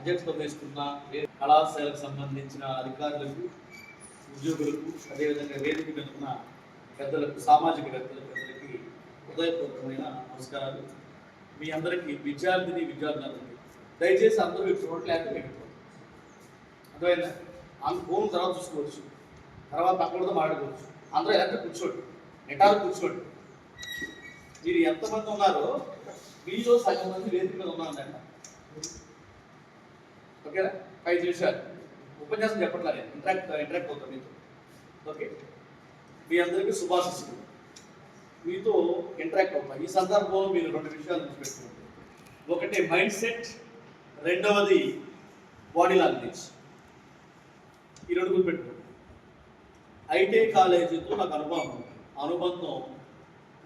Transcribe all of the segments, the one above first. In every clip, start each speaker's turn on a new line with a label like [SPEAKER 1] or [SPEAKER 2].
[SPEAKER 1] అధ్యక్షత వహిస్తున్న కళాశాలకు సంబంధించిన అధికారులకు ఉద్యోగులకు అదేవిధంగా వేదిక మీద ఉన్న పెద్దలకు సామాజిక పెద్దలకు హృదయపూర్వకమైన నమస్కారాలు. మీ అందరికీ విద్యార్థిని విద్యార్థులందరికీ దయచేసి అందరూ మీరు చూడలేక పెట్టుకోండి. అర్థమైందా? ఫోన్ తర్వాత చూసుకోవచ్చు. తర్వాత అక్కడతో మాట్లాడుకోవచ్చు. అందరూ ఎంత కూర్చోండి. ఎటారు కూర్చోండి. మీరు ఎంతమంది ఉన్నారో మీలో సగం మంది వేదిక మీద ఉన్నారంట. ఓకేనా? ఐదు నిమిషాలు. ఉపన్యాసం చెప్పట్లా నేను ఇంటరాక్ట్ ఇంటరాక్ట్ uh, అవుతాను మీతో. ఓకే? మీ అందరికీ శుభాశిస్తులు. మీతో ఇంటరాక్ట్ అవుతాను ఈ సందర్భంలో మీరు రెండు విషయాలు గుర్తుపెట్టుకోండి. ఒకటి మైండ్ సెట్ రెండవది బాడీ లాంగ్వేజ్ ఈ రెండు గుర్తుపెట్టుకోండి. ఐటీఐ కాలేజీతో నాకు అనుభవం ఉంది. అనుబంధం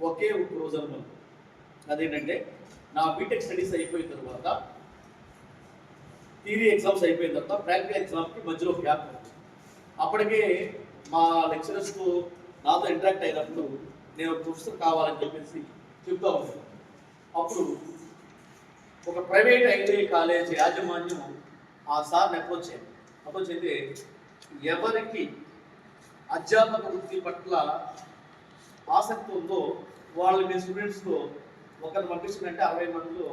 [SPEAKER 1] ఒకే ఒక రోజు అనుబంధం. అదేంటంటే నా బీటెక్ స్టడీస్ అయిపోయిన తర్వాత థియరీ ఎగ్జామ్స్ అయిపోయిన తర్వాత ప్రాక్టికల్ ఎగ్జామ్కి మధ్యలో గ్యాప్ అప్పటికే మా లెక్చరర్స్తో నాతో ఇంటరాక్ట్ అయినప్పుడు నేను ప్రొఫెసర్ కావాలని చెప్పేసి చెప్తా ఉన్నాను. అప్పుడు ఒక ప్రైవేట్ ఐటీఐ కాలేజ్ యాజమాన్యం ఆ సార్ని అప్రోచ్ అయింది అప్రోచ్ అయితే ఎవరికి అధ్యాపక వృత్తి పట్ల ఆసక్తి ఉందో వాళ్ళు మీ స్టూడెంట్స్లో ఒకరిని పంపించిందంటే అరవై మందిలో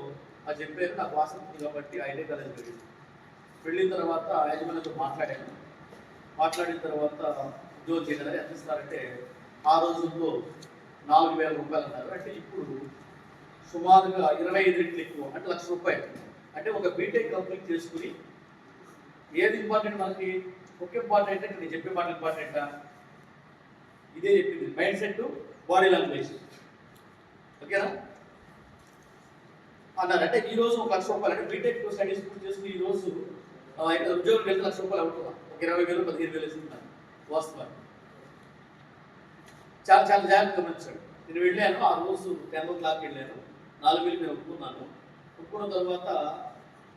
[SPEAKER 1] అది చెప్పారు నాకు ఆసక్తి కాబట్టి ఐటీ కాలేజ్ పెట్టింది వెళ్ళిన తర్వాత యజమానితో మాట్లాడాను. మాట్లాడిన తర్వాత ఉద్యోగం చేయగలరు ఎంత ఇస్తారంటే ఆ రోజుల్లో నాలుగు వేల రూపాయలు అన్నారు. అంటే ఇప్పుడు సుమారుగా ఇరవై ఐదు రెట్లు ఎక్కువ అంటే లక్ష రూపాయలు. అంటే ఒక బీటెక్ కంప్లీట్ చేసుకుని ఏది ఇంపార్టెంట్ మనకి? ఒక ఇంపార్టెంట్ అంటే నేను చెప్పే మాట ఇంపార్టెంటా ఇదే చెప్పింది. మైండ్ సెట్ బాడీ లాంగ్వేజ్ ఓకేనా? అన్నారు. అంటే ఈ రోజు ఒక లక్ష రూపాయలు. అంటే బీటెక్ స్టడీస్ పూర్తి చేసుకుని ఈ రోజు ఆయన ఉద్యోగం వెళ్తే లక్ష రూపాయలు అవుతుందా ఒక ఇరవై వేలు పదిహేను వేలు వేసుకుంటాను వాస్తవాన్ని చాలా చాలా జాగ్రత్తగా గమనించాడు. నేను వెళ్ళాను ఆ రోజు టెన్ ఓ క్లాక్ వెళ్ళాను. నాలుగు వేలు నేను ఒప్పుకున్నాను. ఒప్పుకున్న తర్వాత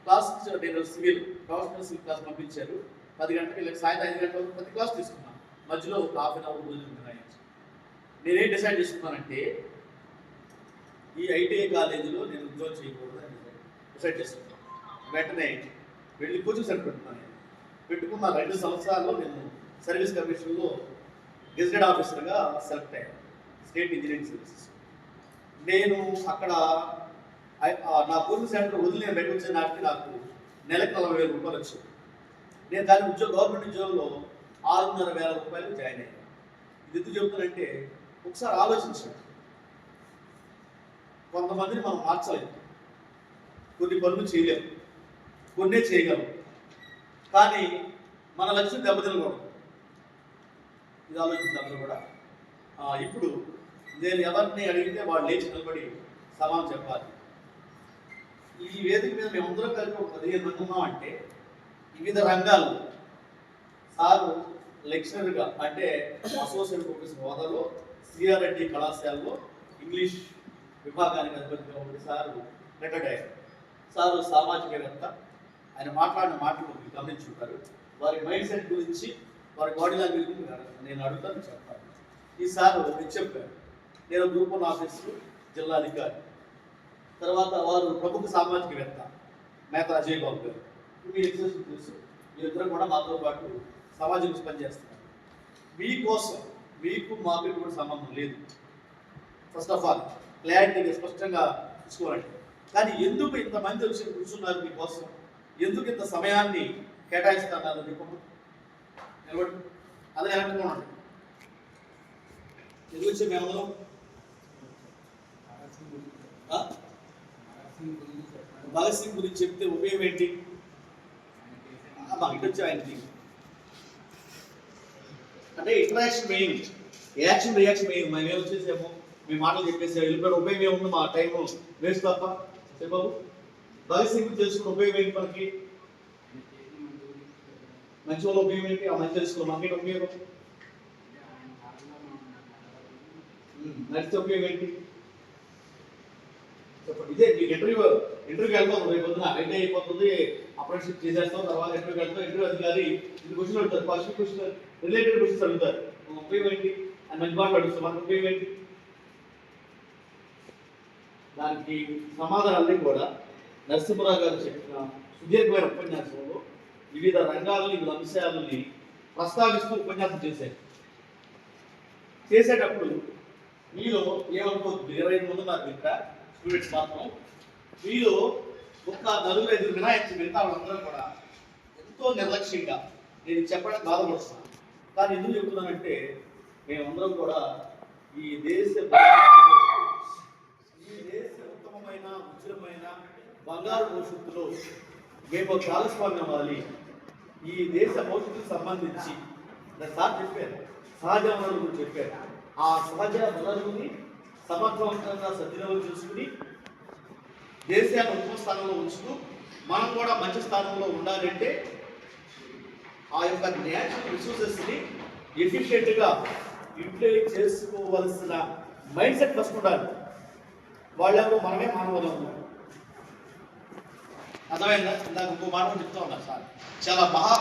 [SPEAKER 1] క్లాస్ నేను సివిల్ ప్రొఫెషనల్ సివిల్ క్లాస్ పంపించారు. పది గంటలకు వెళ్ళి సాయంత్రం ఐదు గంటల వరకు ప్రతి క్లాస్ తీసుకున్నాను. మధ్యలో ఒక హాఫ్ అన్ అవర్ రోజు నిర్ణయించి నేనేం డిసైడ్ చేసుకున్నానంటే ఈ ఐటీఐ కాలేజీలో నేను ఉద్యోగం చేయకూడదు అని డిసైడ్ చేసుకున్నాను. వెంటనే వెళ్ళి కోచింగ్ సెంటర్ పెట్టుకున్నాను నేను. పెట్టుకున్న రెండు సంవత్సరాల్లో నేను సర్వీస్ కమిషన్లో గెజిటెడ్ ఆఫీసర్గా సెలెక్ట్ అయ్యాను స్టేట్ ఇంజనీరింగ్ సర్వీసెస్. నేను అక్కడ నా కోచింగ్ సెంటర్ వదిలి నేను బయటకు వచ్చిన నాటికి నాకు నెలకు నలభై వేల రూపాయలు వచ్చింది. నేను దాని ఉద్యోగ గవర్నమెంట్ ఉద్యోగంలో ఆరున్నర వేల రూపాయలు జాయిన్ అయ్యాను. ఇది ఎందుకు చెప్తానంటే ఒకసారి ఆలోచించండి. కొంతమందిని మనం మార్చలేము. కొన్ని పనులు చేయలేము. కొన్నే చేయగలం. కానీ మన లక్ష్యం దెబ్బతినకూడదు. ఇది ఆలోచించిన అందరూ కూడా ఇప్పుడు నేను ఎవరిని అడిగితే వాళ్ళు లేచి నిలబడి సమానం చెప్పాలి. ఈ వేదిక మీద మేమందరం కలిపి ఒక పదిహేను మంది ఉన్నామంటే వివిధ రంగాలు. సారు లెక్చరర్గా అంటే అసోసియేట్ ప్రొఫెసర్ హోదాలో సిఆర్ఎడ్డి కళాశాలలో ఇంగ్లీష్ విభాగానికి అధిపతిగా ఉండి సారు రిటైర్డ్ అయ్యారు సారు సామాజికవేత్త ఆయన మాట్లాడిన మాటలు మీరు గమనించుంటారు. వారి మైండ్ సెట్ గురించి వారి బాడీ లాంగ్వేజ్ గురించి నేను అడుగుతాను. చెప్తాను. ఈ నేను చెప్పారు నేను గ్రూపన్ ఆఫీసు జిల్లా అధికారి. తర్వాత వారు ప్రముఖ సామాజికవేత్త మేత అజయ్ బాబు గారు. మీ ఎగ్జామ్స్ తెలుసు. మీరిద్దరు కూడా మాతో పాటు సమాజం గురించి పనిచేస్తున్నారు. మీకోసం మీకు మాకు ఎటువంటి సంబంధం లేదు. ఫస్ట్ ఆఫ్ ఆల్ క్లారిటీగా స్పష్టంగా తీసుకోవాలండి కానీ ఎందుకు ఇంతమంది వచ్చి కూర్చున్నారు మీకోసం? ఎందుకు ఇంత సమయాన్ని కేటాయిస్తున్నారు చెప్పండి నిలబడి. అదే ఎలాంటి ఎందుకు వచ్చే మేము భగత్ సింగ్ గురించి చెప్తే ఉపయోగం ఏంటి? మాకు ఇటు వచ్చి ఆయనకి. అంటే interaction main action reaction main మేము ఏం వచ్చేసాము. మీ మాటలు చెప్పేసి వెళ్ళిపోయిన ఉపయోగం ఏముంది మా టైం వేస్ట్ తప్ప. సరే బాబు. సింగ్ చేసుకున్న ఉపయోగం ఏంటి మనకి? మంచి వాళ్ళ ఉపయోగం ఏంటి? ఆ మంచి తెలుసుకున్నాం మనకి ఉపయోగం? నడిచే ఉపయోగం ఏంటి? చెప్పండి. ఇదే మీకు ఇంటర్వ్యూ ఇంటర్వ్యూకి వెళ్తాం రేపు పొద్దున. ఐటీ అయిపోతుంది. అప్రెంటిషిప్ చేసేస్తాం తర్వాత ఇంటర్వ్యూకి వెళ్తాం. ఇంటర్వ్యూ అధికారి ఇది క్వశ్చన్ అడుగుతారు. ఫస్ట్ క్వశ్చన్ రిలేటెడ్ క్వశ్చన్స్ అడుగుతారు. మన ఉపయోగం ఏంటి? అని మంచి మాటలు అడుగుతాం మనకు ఉపయోగం ఏంటి? దానికి సమాధానాన్ని కూడా నరసింహరావు గారు చెప్పిన సుదీర్ఘమైన ఉపన్యాసంలో వివిధ రంగాలని వివిధ అంశాలని ప్రస్తావిస్తూ ఉపన్యాసం చేశారు. చేసేటప్పుడు మీలో ఏమనుకోవద్దు ఇరవై ఐదు మంది ఉన్నారు ఇక్కడ స్టూడెంట్స్ మాత్రం. మీలో ఒక నలుగురు ఐదు వినాయకులు మిగతా వాళ్ళందరూ కూడా ఎంతో నిర్లక్ష్యంగా నేను చెప్పడం బాధపడుతున్నాను. కానీ ఎందుకు చెప్తున్నానంటే మేమందరం కూడా ఈ దేశ ఈ దేశ ఉత్తమమైన ఉచితమైన బంగారు భవిష్యత్తులో మేము ఒక భాగస్వామ్యం అవ్వాలి. ఈ దేశ భవిష్యత్తుకు సంబంధించి సార్ చెప్పారు సహజ వనరులు గురించి చెప్పారు. ఆ సహజ వనరుల్ని సమర్థవంతంగా సద్వినియోగం చేసుకుని దేశాన్ని ఉత్తమ స్థానంలో ఉంచుతూ మనం కూడా మంచి స్థానంలో ఉండాలంటే ఆ యొక్క న్యాచురల్ రిసోర్సెస్ని ఎఫిషియెంట్గా యూటిలైజ్ చేసుకోవలసిన మైండ్ సెట్ ఫస్ట్ ఉండాలి. వాళ్ళెవరో మనమే మానవులము అర్థమైందా? ఇందాక ఇంకో మాట చెప్తా ఉన్నారు సార్. చాలా మహా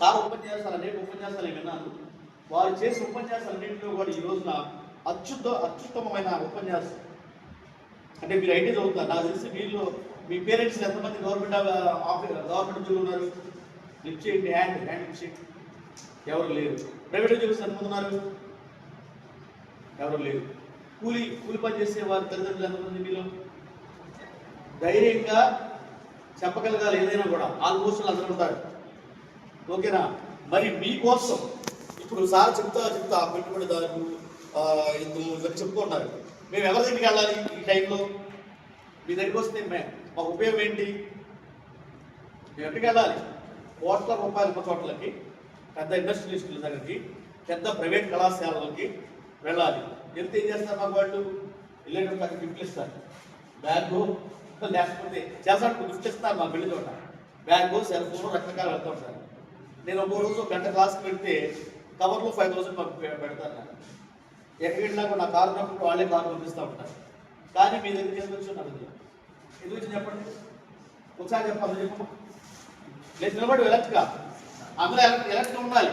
[SPEAKER 1] సార్ ఉపన్యాసాలు అనేక ఉపన్యాసాలు విన్నాను. వారు చేసే ఉపన్యాసాలన్నింటిలో కూడా ఈ రోజున అత్యుత్త అత్యుత్తమమైన ఉపన్యాసం. అంటే మీరు ఐటీ చదువుతారు నాకు తెలిసి వీళ్ళు మీ పేరెంట్స్ ఎంతమంది గవర్నమెంట్ ఆఫీస్ గవర్నమెంట్ ఉద్యోగులు ఉన్నారు? లిఫ్ట్ చేయండి హ్యాండ్ హ్యాండ్ లిఫ్ట్ చేయండి. ఎవరు లేరు. ప్రైవేట్ ఉద్యోగులు ఎంతమంది ఉన్నారు? ఎవరు లేరు. కూలి కూలి పని చేసే వారి తల్లిదండ్రులు ఎంతమంది? మీలో? ధైర్యంగా చెప్పగలగాలి ఏదైనా కూడా. ఆల్మోస్ట్ అందరూ ఉంటారు. ఓకేనా? మరి మీకోసం ఇప్పుడు సార్ చెప్తా చెప్తా పెట్టుబడిదారులు ఆ, ఇందు ఇవన్నీ చెప్పుకుంటున్నారు మేము ఎవరి దగ్గరికి వెళ్ళాలి ఈ టైంలో? మీ దగ్గరికి వస్తే మా ఉపయోగం ఏంటి? మేము ఎక్కడికి వెళ్ళాలి? కోట్ల రూపాయల చోట్లకి పెద్ద ఇండస్ట్రియలిస్టుల దగ్గరికి పెద్ద ప్రైవేట్ కళాశాలలకి వెళ్ళాలి. ఎంత ఏం చేస్తారు మాకు వాళ్ళు? వెళ్ళేటప్పుడు అక్కడ గిఫ్ట్లు ఇస్తారు. బ్యాగు లేకపోతే చేసాడు గిఫ్ట్ మా పెళ్ళి చోట బ్యాగ్ సెల్ ఫోన్ రకరకాలు వెళ్తూ ఉంటారు నేను ఒక్కో రోజు గంట క్లాస్కి వెళ్తే కవర్లో ఫైవ్ థౌసండ్ మాకు పె- ఎక్కడికి వెళ్ళినా కూడా నా కారు ఉన్నప్పుడు వాళ్ళే కారు పంపిస్తూ ఉంటారు కానీ మీ దగ్గర ఎందుకు వచ్చి నాకు ఎందుకు వచ్చి చెప్పండి ఒకసారి చెప్పాలి చెప్పు లేదు నిలబడి ఎలక్ట్గా అందులో ఎలక్ట్ ఎలక్ట్గా ఉండాలి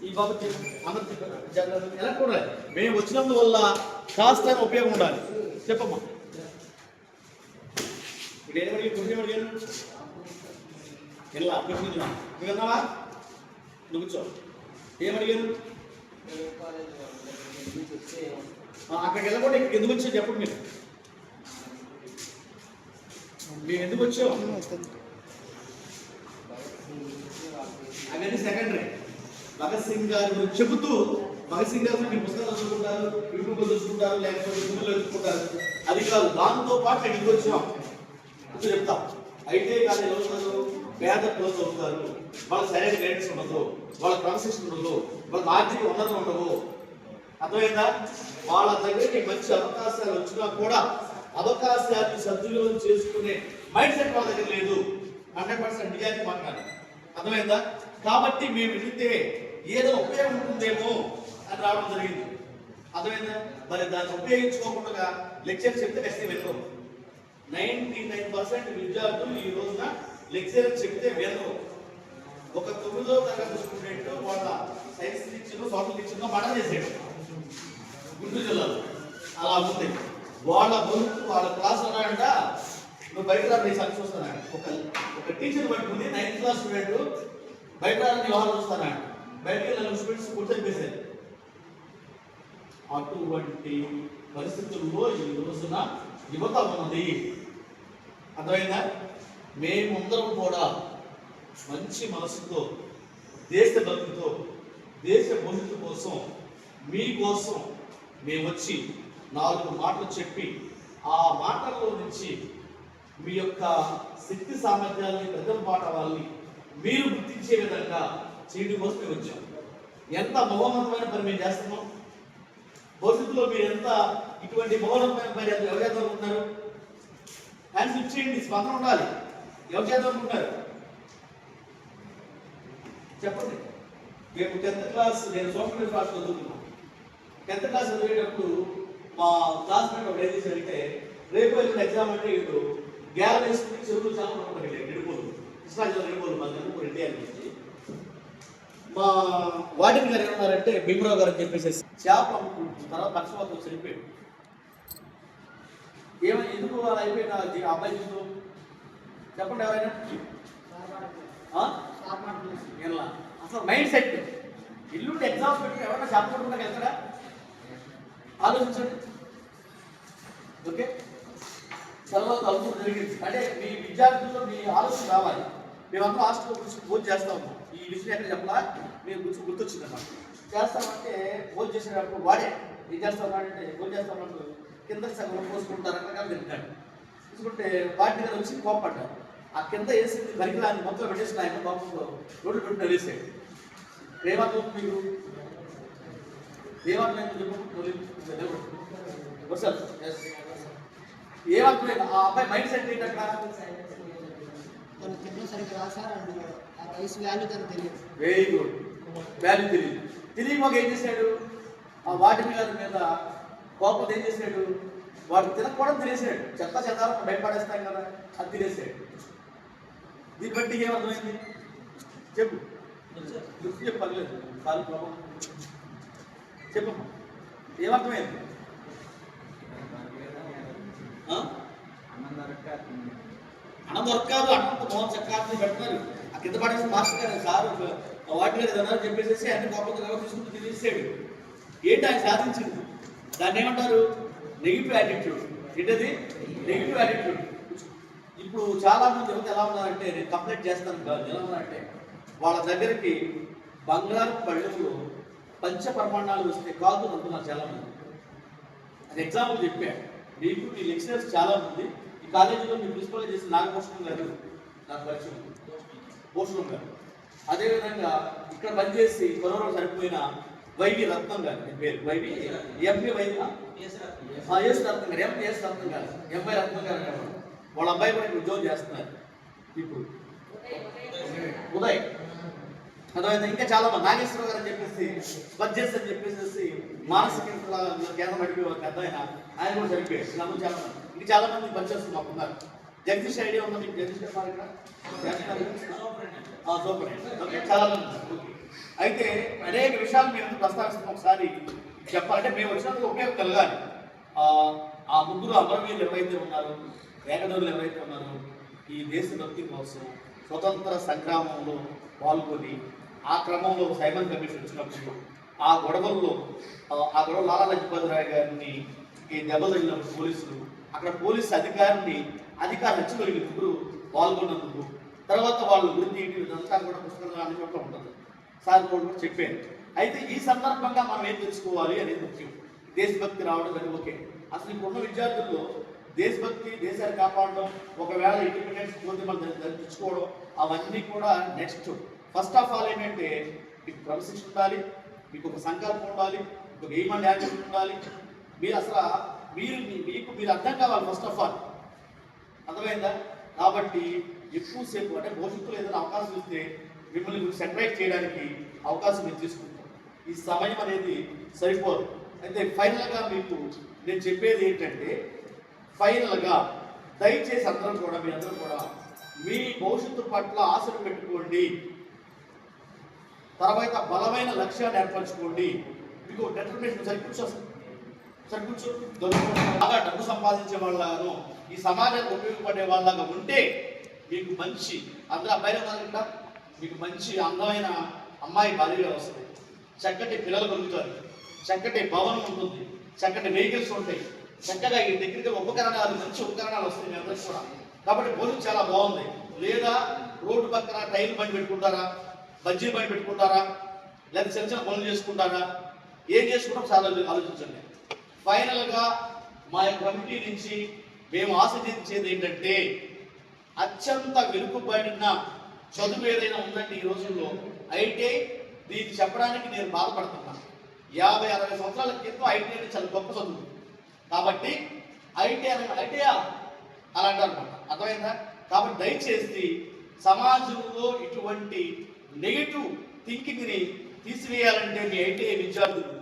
[SPEAKER 1] ఈ బాబు చెప్పు. అందరూ చెప్పు. ఎలక్ట్ ఉండాలి మేము వచ్చినందువల్ల కాస్త ఉపయోగం ఉండాలి. చెప్పమ్మా. ఇప్పుడు ఏమడిగి కొంచెం అడిగాను ఎలా ప్రశ్న నువ్వు విన్నావా నువ్వు కూర్చో. ఏమడిగాను అక్కడికి వెళ్ళకుండా ఎందుకు వచ్చావు చెప్పండి మీరు. మేము ఎందుకు వచ్చావు అవన్నీ సెకండరీ భగత్ సింగ్ గారి గురించి చెబుతూ భగత్ సింగ్ గారి గురించి మీరు పుస్తకాలు చదువుకుంటారు యూట్యూబ్లో చూసుకుంటారు లేకపోతే గూగుల్లో చూసుకుంటారు. అది కాదు దాంతో పాటు నేను ఎందుకు చెప్తాం చెప్తా. అయితే కానీ రోజులు పేద పిల్లలు చదువుతారు వాళ్ళ సరైన గైడెన్స్ ఉండదు. వాళ్ళ క్రమశిక్షణ ఉండదు. వాళ్ళ ఆర్థిక ఉన్నత ఉండవు. అర్థమైందా? వాళ్ళ దగ్గరికి మంచి అవకాశాలు వచ్చినా కూడా అవకాశాన్ని సద్వినియోగం చేసుకునే మైండ్ సెట్ వాళ్ళ దగ్గర లేదు. హండ్రెడ్ పర్సెంట్ నిజానికి మాట్లాడాలి. అర్థమైందా? కాబట్టి మేము వెళితే ఏదో ఉపయోగం ఉంటుందేమో అని రావడం జరిగింది. అర్థమైందా? మరి దాన్ని ఉపయోగించుకోకుండా లెక్చర్ చెప్తే ఖచ్చితంగా వెళ్ళరు నైన్టీ నైన్ పర్సెంట్ విద్యార్థులు ఈ రోజున లెక్చర్ చెప్తే వినరు. ఒక తొమ్మిదో తరగతి స్టూడెంట్ వాళ్ళ science teacher social teacher murder చేసాడు గుంటూరు జిల్లాలో. అలా ఉంది. వాళ్ళ భవిష్యత్తు వాళ్ళ క్లాస్ ఉన్నాడంట నువ్వు బయట రా నీ సంగతి ఒక ఒక టీచర్ పట్టుకుని నైన్త్ క్లాస్ స్టూడెంట్ బయట రాని వ్యవహారం చూస్తానంట బయటకి నలుగురు స్టూడెంట్స్ కూర్చొని అటువంటి పరిస్థితుల్లో ఈ రోజున యువత ఉన్నది. అర్థమైందా? మేమందరం కూడా మంచి మనసుతో దేశభక్తితో దేశ భవిష్యత్తు కోసం మీకోసం మేము వచ్చి నాలుగు మాటలు చెప్పి ఆ మాటల్లో నుంచి మీ యొక్క శక్తి సామర్థ్యాలని ప్రజల పాట వాళ్ళని మీరు గుర్తించే విధంగా చేయడం కోసం మేము వచ్చాం ఎంత మహోన్నతమైన పని మేము చేస్తున్నాం? భవిష్యత్తులో మీరు ఎంత ఇటువంటి మౌనమైన పని ఎంత ఎవరు చేద్దాం అనుకుంటున్నారు? హ్యాండ్స్ ఇచ్చేయండి స్పందన ఉండాలి. ఎవరు చేద్దాం అనుకుంటున్నారు? చెప్పండి. మేము టెన్త్ క్లాస్ నేను సాఫ్ట్వేర్ క్లాస్ చదువుతున్నాను టెన్త్ క్లాస్ చదివేటప్పుడు మా క్లాస్మేట్ ఒక ఏం చేశారంటే రేపు వెళ్ళిన ఎగ్జామ్ అంటే ఇటు గ్యాలరీస్ వేసుకుని చెరువులు చాలా వెళ్ళారు వెళ్ళిపోదు కృష్ణా జిల్లా వెళ్ళిపోదు. మా నిడుపులు ఇండియా నుంచి మా వాటిని గారు ఏమన్నారంటే భీమరావు గారు అని చెప్పేసి చేప తర్వాత పక్షపాతం చనిపోయాడు ఏమైనా ఎందుకు అలా అయిపోయిన అబ్బాయి జీవితం చెప్పండి ఎవరైనా? అసలు మైండ్ సెట్. ఇల్లు ఎగ్జామ్స్ పెట్టి ఎవరైనా చెప్పకుండా వెళ్తారా ఆలోచించండి. ఓకే? తర్వాత తలుపు జరిగింది అంటే మీ విద్యార్థుల్లో మీ ఆలోచన రావాలి. మేమంతా హాస్టల్ గురించి పూజ చేస్తాము ఈ విషయం ఎక్కడ చెప్పలా? మీరు గుర్తు గుర్తొచ్చింది అన్నమాట చేస్తామంటే పూజ చేసేటప్పుడు వాడే. ఏం చేస్తామంటే పూజ చేస్తామంటూ కింద సగం పోసుకుంటారు రకరకాల తింటాడు తీసుకుంటే వాటి దగ్గర వచ్చి కోపడ్డారు ఆ కింద వేసింది పరికరాన్ని మొత్తం పెట్టేసిన ఆయన బాబు రోడ్డు పెట్టి వేసాడు ఏమర్థం మీకు ఏమర్థమైంది వస్తారు ఏమర్థమైంది ఆ అబ్బాయి మైండ్ సెట్ ఏంటి అక్కడ?
[SPEAKER 2] రైస్ వాల్యూ తనకు తెలియదు.
[SPEAKER 1] వెరీ గుడ్ వాల్యూ తెలియదు. తెలియక ఏం చేశాడు? ఆ వాటి మీద మీద కోపం ఏం చేశాడు వాడు తినకపోవడం తినేసాడు చెత్త చెదారం భయపడేస్తాం కదా అది తినేసాడు దీన్ని బట్టి ఏమర్థమైంది? చెప్పు. గుర్తు చెప్పు పర్లేదు. కాలు కోపం చెప్పమ్మా. ఏమర్థమైంది? అన్నం దొరకదు అన్నంత మోహన్ చక్రాన్ని పెడుతున్నారు ఆ కింద పడేసి మాస్టర్ గారు సారు వాటి మీద చెప్పేసి అన్ని కోపంతో కాబట్టి తీసుకుంటూ తినేసాడు ఏంటి ఆయన సాధించింది? దాన్ని ఏమంటారు? నెగిటివ్ యాటిట్యూడ్ ఏంటది? నెగిటివ్ యాటిట్యూడ్ ఇప్పుడు చాలా మంది యువత ఎలా ఉన్నారంటే నేను కంప్లైంట్ చేస్తాను కాదు ఎలా ఉన్నారంటే వాళ్ళ దగ్గరికి బంగారు పళ్ళెంలో పంచ ప్రమాణాలు వస్తే కాదు అంటున్నారు చాలా మంది అది ఎగ్జాంపుల్ చెప్పా. మీకు మీ లెక్చరర్స్ చాలా మంది ఈ కాలేజీలో మీ ప్రిన్సిపల్ చేసిన నాగభూషణం గారు నాకు పరిచయం భూషణం గారు అదేవిధంగా ఇక్కడ పనిచేసి కరోనా సరిపోయిన వైవి రత్నం గారు పేరు Y V? MP Y V S Ratnam. గారు ఎంపీ ఎస్ రత్నం గారు ఎంపై రత్నం గారు. వాళ్ళ అబ్బాయి కూడా ఉద్యోగం చేస్తున్నారు. ఇప్పుడు ఉదయ్. అర్థమైంది? ఇంకా చాలా మంది నాగేశ్వర గారు అని చెప్పేసి బడ్జెట్స్ అని చెప్పేసి మానసిక కేంద్రం అడిగి ఒక పెద్ద ఆయన ఆయన కూడా మంది చాలా మంది ఇంకా చాలా మంది బడ్జెట్స్ మాకు ఉన్నారు జగదీష్ ఐడియా ఉందా మీకు? జగదీష్ గారు ఇక్కడ సూపర్. ఓకే చాలా అయితే అనేక విషయాలు మేము ప్రస్తావిస్తున్నాం ఒకసారి చెప్పాలంటే మేము వచ్చినందుకు ఉపయోగం కలగాలి ఆ, ముగ్గురు అమరవీరులు ఎవరైతే ఉన్నారో ఏకదవులు ఎవరైతే ఉన్నారో ఈ దేశభక్తి కోసం స్వతంత్ర సంగ్రామంలో పాల్గొని ఆ క్రమంలో సైమన్ కమిషన్ వచ్చినప్పుడు ఆ గొడవల్లో ఆ, గొడవ లాలా లజపతి రాయ్ గారిని ఈ దెబ్బలు పోలీసులు అక్కడ పోలీసు అధికారిని అధికార హెచ్చరికలు ముగ్గురు పాల్గొన్నందుకు తర్వాత వాళ్ళు గురించి ఇదంతా కూడా పుస్తకంలో అన్ని చోట్ల ఉంటుంది. సార్ కూడా చెప్పాను అయితే ఈ సందర్భంగా మనం ఏం తెలుసుకోవాలి అనేది ముఖ్యం. దేశభక్తి రావడం అది ఓకే. అసలు ఇప్పుడున్న విద్యార్థుల్లో దేశభక్తి దేశాన్ని కాపాడడం ఒకవేళ ఇండిపెండెన్స్ పోతే మనం దాన్ని అవన్నీ కూడా నెక్స్ట్. ఫస్ట్ ఆఫ్ ఆల్ ఏంటంటే మీకు క్రమశిక్షణ ఉండాలి మీకు ఒక సంకల్పం ఉండాలి ఒక ఎయిమ్ అండ్ ఉండాలి. మీరు అసలు మీరు మీకు మీరు అర్థం కావాలి ఫస్ట్ ఆఫ్ ఆల్ అర్థమైందా? కాబట్టి ఎక్కువసేపు అంటే భవిష్యత్తులో ఏదైనా అవకాశం ఇస్తే మిమ్మల్ని మీరు సెపరేట్ చేయడానికి అవకాశం మీరు తీసుకుంటాం ఈ సమయం అనేది సరిపోదు. అయితే ఫైనల్గా మీకు నేను చెప్పేది ఏంటంటే ఫైనల్గా దయచేసి అందరం కూడా మీ అందరూ కూడా మీ భవిష్యత్తు పట్ల ఆశలు పెట్టుకోండి. తర్వాత బలమైన లక్ష్యాన్ని ఏర్పరచుకోండి. మీకు డెటర్మినేషన్ సరి సరి కూర్చో. బాగా డబ్బు సంపాదించే వాళ్ళను ఈ సమాజానికి ఉపయోగపడే వాళ్ళగా ఉంటే మీకు మంచి అందరూ అబ్బాయిలు ఉన్నారు మీకు మంచి అందమైన అమ్మాయి భార్యగా వస్తుంది చక్కటి పిల్లలు కలుగుతారు చక్కటి భవనం ఉంటుంది. చక్కటి వెహికల్స్ ఉంటాయి. చక్కగా ఈ దగ్గరికి ఉపకరణాలు మంచి ఉపకరణాలు వస్తాయి మీ అందరికి కూడా. కాబట్టి భోజనం చాలా బాగుంది. లేదా రోడ్డు పక్కన టైర్ బండి పెట్టుకుంటారా? బజ్జీ బండి పెట్టుకుంటారా? లేదా చిన్న చిన్న పనులు చేసుకుంటారా? ఏం చేసుకుంటాం చాలా ఆలోచించండి. ఫైనల్గా మా యొక్క కమిటీ నుంచి మేము ఆశించేది ఏంటంటే అత్యంత వెనుకబడిన చదువు ఏదైనా ఉందండి ఈ రోజుల్లో అయితే దీన్ని చెప్పడానికి నేను బాధపడుతున్నాను. యాభై అరవై సంవత్సరాల క్రితం ఐటీ అనేది చాలా గొప్ప చదువు. కాబట్టి ఐటీ అనే ఐటీయా? అలా అంటారనమాట అర్థమైందా? కాబట్టి దయచేసి సమాజంలో ఇటువంటి నెగిటివ్ థింకింగ్ని తీసివేయాలంటే మీ ఐటీఐ విద్యార్థులు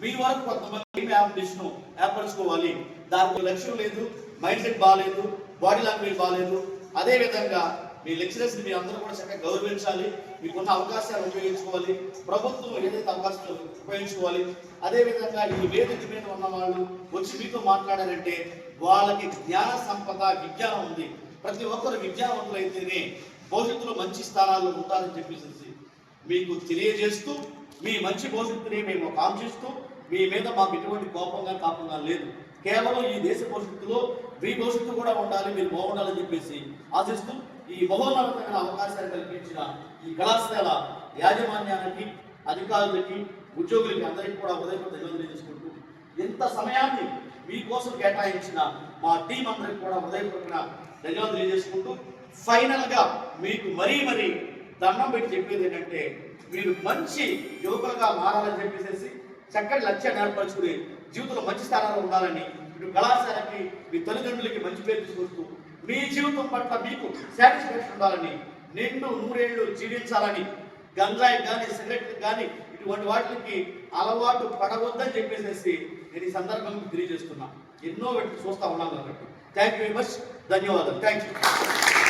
[SPEAKER 1] మీ వరకు కొంతమంది యాప్లికేషన్ ఏర్పరచుకోవాలి. దానికి లక్ష్యం లేదు మైండ్ సెట్ బాగాలేదు బాడీ లాంగ్వేజ్ బాగాలేదు అదేవిధంగా మీ లెక్చరర్స్ మీ అందరూ కూడా చక్కగా గౌరవించాలి. మీకున్న అవకాశాలు ఉపయోగించుకోవాలి. ప్రభుత్వం ఏదైతే అవకాశాలు ఉపయోగించుకోవాలి అదేవిధంగా ఈ వేదిక మీద ఉన్న వాళ్ళు వచ్చి మీతో మాట్లాడారంటే వాళ్ళకి జ్ఞాన సంపద విజ్ఞానం ఉంది. ప్రతి ఒక్కరు విద్యావంతులైతేనే భవిష్యత్తులో మంచి స్థానాల్లో ఉంటారని చెప్పేసి మీకు తెలియజేస్తూ మీ మంచి భవిష్యత్తుని మేము కాంక్షిస్తూ మీ మీద మాకు ఎటువంటి కోపంగా కాపంగా లేదు. కేవలం ఈ దేశ భవిష్యత్తులో మీ భవిష్యత్తు కూడా ఉండాలి మీరు బాగుండాలని చెప్పేసి ఆశిస్తూ ఈ మహోన్నతమైన అవకాశాలు కల్పించిన ఈ కళాశాల యాజమాన్యానికి అధికారులకి ఉద్యోగులకి అందరికీ కూడా ఉదయం ధన్యవాదాలు చేసుకుంటూ ఎంత సమయాన్ని మీకోసం కేటాయించిన మా టీం అందరికి కూడా హృదయపూర్వక ధన్యవాదాలు తెలియజేసుకుంటూ ఫైనల్గా మీకు మరీ మరీ దండం పెట్టి చెప్పేది ఏంటంటే మీరు మంచి యువకులుగా మారాలని చెప్పేసి చక్కటి లక్ష్యాన్ని ఏర్పరచుకుని జీవితంలో మంచి స్థానాల్లో ఉండాలని ఇటు కళాశాలకి మీ తల్లిదండ్రులకి మంచి పేరు తీసుకొస్తూ మీ జీవితం పట్ల మీకు సాటిస్ఫాక్షన్ ఉండాలని నిండు నూరేళ్ళు జీవించాలని గంజాయి కానీ సిగరెట్ కానీ ఇటువంటి వాటికి అలవాటు పడవద్దని చెప్పేసి నేను ఈ సందర్భంగా తెలియజేస్తున్నా. ఎన్నో వాటిని చూస్తా ఉన్నాను కాబట్టి థ్యాంక్ యూ వెరీ మచ్ ధన్యవాదాలు. Thank you